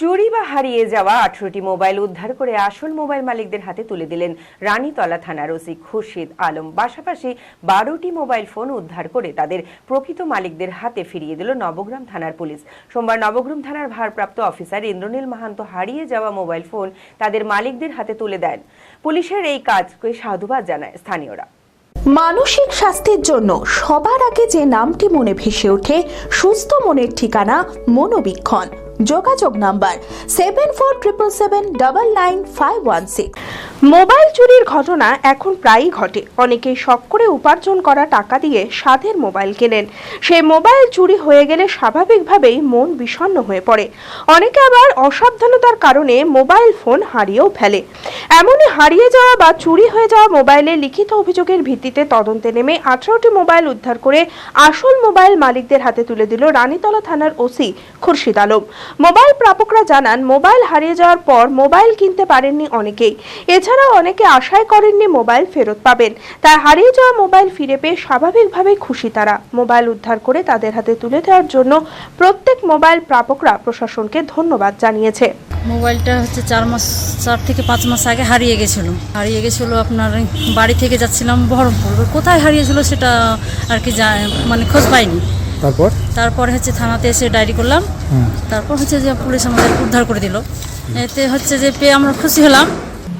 চুরি বা হারিয়ে যাওয়া আঠারোটি মোবাইল উদ্ধার করে আসল মোবাইল মালিকদের হাতে তুলে দিলেন রানীতলা থানার ওসি খুরশিদ আলম। পাশাপাশি বারোটি মোবাইল ফোন উদ্ধার করে তাদের প্রকৃত মালিকদের হাতে ফিরিয়ে দিল নবগ্রাম থানার পুলিশ। সোমবার নবগ্রাম থানার ভারপ্রাপ্ত অফিসার ইন্দ্রনীল মাহান্ত হারিয়ে যাওয়া মোবাইল ফোন তাদের মালিকদের হাতে তুলে দেন। পুলিশের এই কাজকে সাধুবাদ জানায় স্থানীয়রা। মানসিক স্বাস্থ্যের জন্য সবার আগে যে নামটি মনে ভেসে ওঠে, সুস্থ মনের ঠিকানা মনোবীক্ষণ। যোগাযোগ number seven four triple seven double nine five one six mobile চুরির ঘটনা এখন প্রায়ই ঘটে। অনেকেই শখ করে উপার্জন করা টাকা দিয়ে সাধের মোবাইল কেনেন। সেই মোবাইল চুরি হয়ে গেলে স্বাভাবিকভাবেই মন বিষণ্ন হয়ে পড়ে। অনেকে আবার অসাবধানতার কারণে মোবাইল ফোন হারিয়েও ফেলে। এমনই হারিয়ে যাওয়া বা চুরি হয়ে যাওয়া মোবাইলে লিখিত অভিযোগের ভিত্তিতে তদন্তে নেমে আঠারোটি মোবাইল উদ্ধার করে আসল মোবাইল মালিকদের হাতে তুলে দিল রানীতলা থানার ওসি খুরশিদ আলম। মোবাইল প্রাপকরা জানান, মোবাইল হারিয়ে যাওয়ার পর মোবাইল কিনতে পারেননি অনেকেই। এছাড়াও অনেকে আশাই করেননি মোবাইল ফেরত পাবেন। তাই হারিয়ে যাওয়া মোবাইল ফিরে পেয়ে স্বাভাবিকভাবেই খুশি তারা। মোবাইল উদ্ধার করে তাদের হাতে তুলে দেওয়ার জন্য প্রত্যেক মোবাইল প্রাপকরা প্রশাসনকে ধন্যবাদ জানিয়েছে। মোবাইলটা হচ্ছে চার মাস চার থেকে পাঁচ মাস আগে হারিয়ে গেছিল। হারিয়ে গেছিল আপনার বাড়ি থেকে যাচ্ছিলাম বহরমপুর। কোথায় হারিয়েছিল সেটা আর কি মানে খোঁজ পাইনি। তারপর? তারপর হচ্ছে থানাতে এসে ডায়েরি করলাম। তারপর হচ্ছে যে পুলিশ আমাদের উদ্ধার করে দিল। এতে হচ্ছে যে পেয়ে আমরা খুশি হলাম।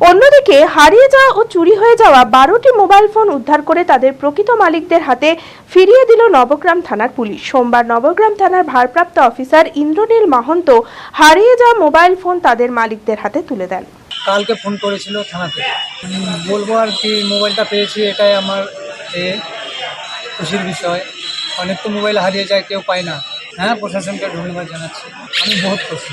অন্যদিকে হারিয়ে যাওয়া ও চুরি হয়ে যাওয়া বারোটি মোবাইল ফোন উদ্ধার করে তাদের প্রকৃত মালিকদের হাতে ফিরিয়ে দিল নবগ্রাম থানার পুলিশ। সোমবার নবগ্রাম থানার ভারপ্রাপ্ত অফিসার ইন্দ্রনীল মাহন্ত হারিয়ে যাওয়া মোবাইল ফোন তাদের মালিকদের হাতে তুলে দেন। কালকে ফোন করেছিল থানা থেকে। উম, বলব আর কি মোবাইলটা পেয়েছি এটাই আমার খুশির বিষয়। অনেক তো মোবাইল হারিয়ে যায় কেউ পায় না। হ্যাঁ প্রশাসনকে ধন্যবাদ জানাচ্ছি। আমি বহুত খুশি।